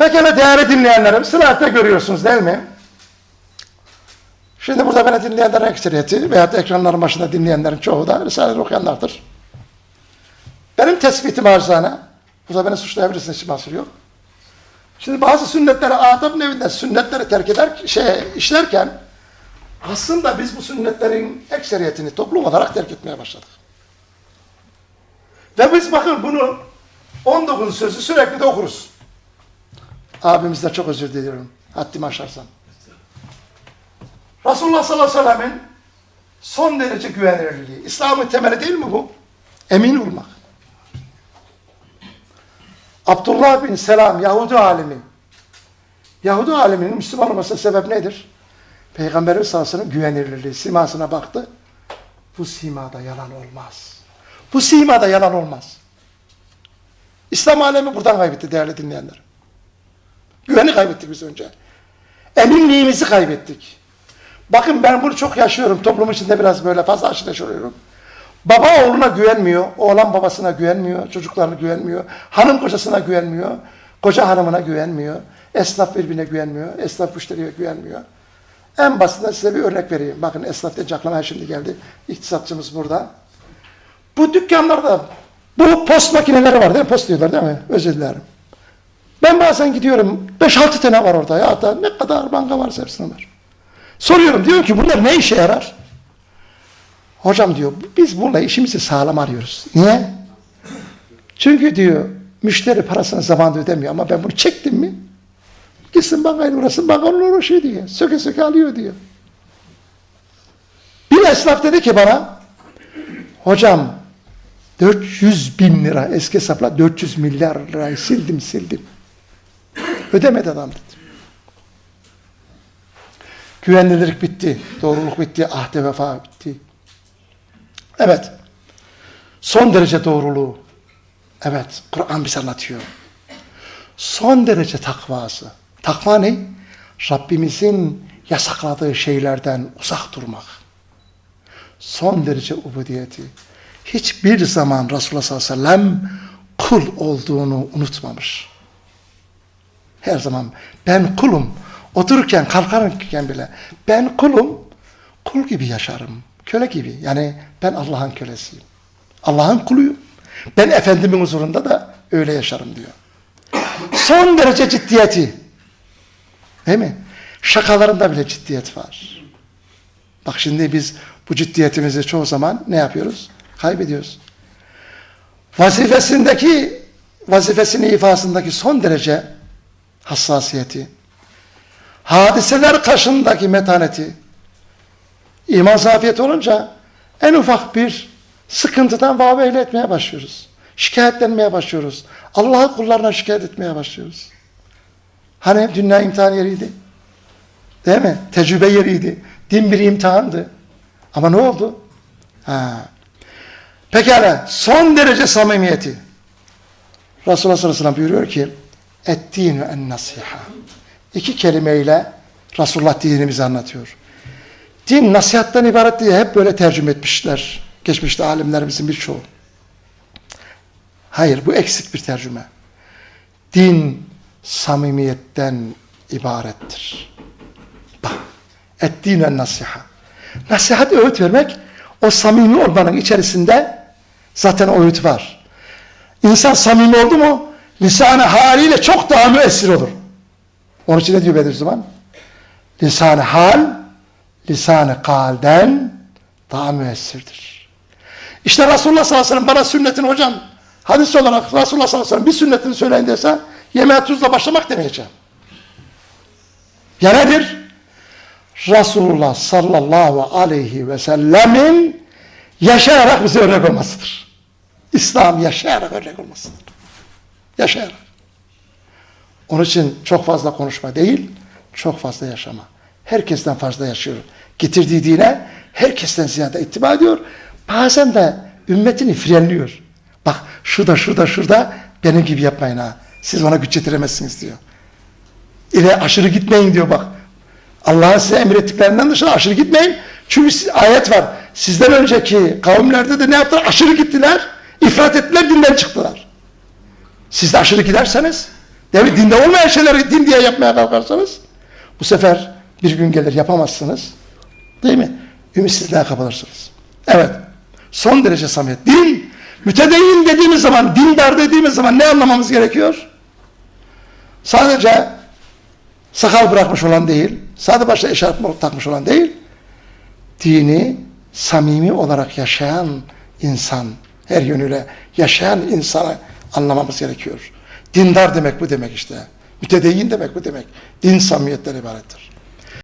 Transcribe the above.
Pekala değerli dinleyenlerim, sırayette görüyorsunuz değil mi? Şimdi burada beni dinleyenlerin ekseriyeti veyahut ekranların başında dinleyenlerin çoğu da Risale'leri okuyanlardır. Benim tespitim acizane, burada beni suçlayabilirsiniz hiç mahsur yok. Şimdi bazı sünnetleri adab nevinde sünnetleri terk eder, şey, işlerken aslında biz bu sünnetlerin ekseriyetini toplum olarak terk etmeye başladık. Ve biz bakın bunu 19 sözü sürekli de okuruz. Abimizden çok özür diliyorum. Haddimi aşarsam. Resulullah sallallahu aleyhi ve sellemin son derece güvenilirliği. İslam'ın temeli değil mi bu? Emin olmak. Abdullah bin Selam Yahudi alimi. Yahudi aliminin Müslüman olmasına sebep nedir? Ve sellem güvenilirliği. Simasına baktı. Bu simada yalan olmaz. Bu simada yalan olmaz. İslam alemi buradan kaybetti değerli dinleyenler. Güveni kaybettik biz önce. Eminliğimizi kaybettik. Bakın ben bunu çok yaşıyorum. Toplum içinde biraz böyle fazla aşırı yaşıyorum. Baba oğluna güvenmiyor. Oğlan babasına güvenmiyor. Çocuklarına güvenmiyor. Hanım kocasına güvenmiyor. Koca hanımına güvenmiyor. Esnaf birbirine güvenmiyor. Esnaf müşteriye güvenmiyor. En basitinden size bir örnek vereyim. Bakın esnaf deyince aklıma şimdi geldi. İktisatçımız burada. Bu dükkanlarda bu post makineleri var değil mi? Post diyorlar değil mi? Özür dilerim. Ben bazen gidiyorum. 5-6 tane var orada. Ya da ne kadar banka varsa hepsine var. Soruyorum. Diyorum ki bunlar ne işe yarar? Hocam diyor biz bununla işimizi sağlam arıyoruz. Niye? Çünkü diyor müşteri parasını zamanında ödemiyor ama ben bunu çektim mi gitsin bankayla uğrasın bankanla uğraşıyor diyor. Söke söke alıyor diyor. Bir esnaf dedi ki bana hocam 400 bin lira eski hesapla 400 milyar lirayı sildim sildim. Ödemedi adam dedi. Güvenilirlik bitti. Doğruluk bitti. Ahde vefa bitti. Evet. Son derece doğruluğu. Evet. Kur'an bize anlatıyor. Son derece takvası. Takva ne? Rabbimizin yasakladığı şeylerden uzak durmak. Son derece ubudiyeti. Hiçbir zaman Resulullah sallallahu aleyhi ve sellem kul olduğunu unutmamış. Her zaman ben kulum. Otururken kalkarken bile ben kulum. Kul gibi yaşarım. Köle gibi. Yani ben Allah'ın kölesiyim. Allah'ın kuluyum. Ben Efendimin huzurunda da öyle yaşarım diyor. Son derece ciddiyeti. Değil mi? Şakalarında bile ciddiyet var. Bak şimdi biz bu ciddiyetimizi çoğu zaman ne yapıyoruz? Kaybediyoruz. Vazifesindeki vazifesini ifasındaki son derece hassasiyeti, hadiseler karşındaki metaneti, iman zafiyeti olunca en ufak bir sıkıntıdan vaveyle etmeye başlıyoruz. Şikayetlenmeye başlıyoruz. Allah'ı kullarına şikayet etmeye başlıyoruz. Hani dünya imtihan yeriydi. Değil mi? Tecrübe yeriydi. Din bir imtihandı. Ama ne oldu? Ha. Pekala son derece samimiyeti. Resulullah sallallahu aleyhi ve sellem buyuruyor ki Ettinu en nasiha. İki kelimeyle Resulullah dinimizi anlatıyor. Din nasihattan ibaret diye hep böyle tercüme etmişler. Geçmişte alimlerimizin birçoğu. Hayır bu eksik bir tercüme. Din samimiyetten ibarettir. Bak. Ettinu en nasiha. Nasihat öğüt vermek o samimi olmanın içerisinde zaten öğüt var. İnsan samimi oldu mu lisanı haliyle çok daha müessir olur. Onun için ne diyor Bediüzzaman? Lisanı hal, lisanı kalden daha müessirdir. İşte Resulullah sallallahu aleyhi ve sellem bana sünnetin hocam hadis olarak Resulullah sallallahu aleyhi ve sellem bir sünnetini söyleyin dese yemeğe tuzla başlamak demeyeceğim. Ya nedir? Resulullah sallallahu aleyhi ve sellemin yaşayarak bize örnek olmasıdır. İslam yaşayarak örnek olmasıdır. Yaşayarak. Onun için çok fazla konuşma değil, çok fazla yaşama. Herkesten fazla yaşıyor. Getirdiği dine herkesten ziyade ittiba ediyor. Bazen de ümmetini frenliyor. Bak şurada şurada şurada benim gibi yapmayın ha. Siz bana güç yetiremezsiniz diyor. İle aşırı gitmeyin diyor bak. Allah'ın size emrettiklerinden dışında aşırı gitmeyin. Çünkü ayet var. Sizden önceki kavimlerde de ne yaptılar? Aşırı gittiler. ifrat ettiler, dinden çıktılar. Siz de aşırı giderseniz mi? Dinde olmayan şeyleri din diye yapmaya kalkarsanız bu sefer bir gün gelir yapamazsınız. Değil mi? Ümitsizliğe kapılırsınız. Evet. Son derece samimiyet. Din, mütedeyyin dediğimiz zaman, dindar dediğimiz zaman ne anlamamız gerekiyor? Sadece sakal bırakmış olan değil, sadece başta eşarp takmış olan değil, dini samimi olarak yaşayan insan, her yönüyle yaşayan insanı anlamamız gerekiyor. Dindar demek bu demek işte. Mütedeyyin demek bu demek. Din samimiyetten ibarettir.